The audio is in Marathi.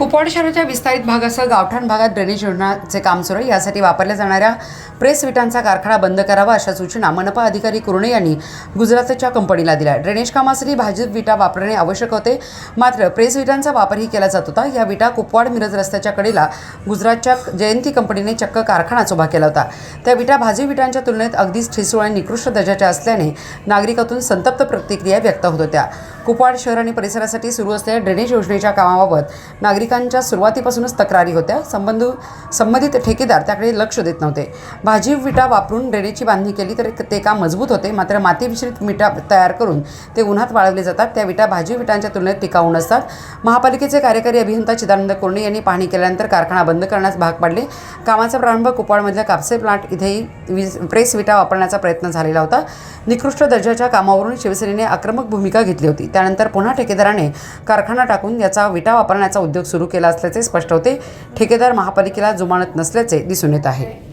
कुपवाड शहराच्या विस्तारित भागासह गावठाण भागात ड्रेनेज योजनाचे काम सुरू आहे. यासाठी वापरल्या जाणाऱ्या प्रेस विटांचा कारखाना बंद करावा अशा सूचना मनपा अधिकारी कुरणे यांनी गुजरातच्या कंपनीला दिल्या. ड्रेनेज कामासाठी भाजप विटा वापरणे आवश्यक होते. मात्र प्रेस विटांचा वापरही केला जात होता. या विटा कुपवाड मिरज रस्त्याच्या कडेला गुजरातच्या जयंती कंपनीने चक्क कारखानाच उभा केला होता. त्या विटा भाजी विटांच्या तुलनेत अगदीच ठिसूळ आणि निकृष्ट दर्जाच्या असल्याने नागरिकातून संतप्त प्रतिक्रिया व्यक्त होत होत्या. कुपवाड शहर आणि परिसरासाठी सुरू असलेल्या ड्रेनेज योजनेच्या कामाबाबत नागरिकांच्या सुरुवातीपासूनच तक्रारी होत्या. संबंध संबंधित ठेकेदार त्याकडे लक्ष देत नव्हते. भाजी विटा वापरून ड्रेनेजची बांधणी केली तर ते काम मजबूत होते. मात्र माती मिश्रित विटा तयार करून ते उन्हात वाळवले जातात. त्या विटा भाजी विटांच्या तुलनेत टिकाऊ नसतात. महापालिकेचे कार्यकारी अभियंता चिदानंद कोर्णे यांनी पाहणी केल्यानंतर कारखाना बंद करण्यास भाग पाडले. कामाचा प्रारंभ कुपवाडमधल्या कापसे प्लांट इथेही वीज प्रेस विटा वापरण्याचा प्रयत्न झालेला होता. निकृष्ट दर्जाच्या कामावरून शिवसेनेने आक्रमक भूमिका घेतली होती. त्यानंतर पुन्हा ठेकेदाराने कारखाना टाकून याचा विटा वापरण्याचा उद्योग सुरू केला असल्याचे स्पष्ट होते. ठेकेदार महापालिकेला जुमानत नसल्याचे दिसून येत आहे.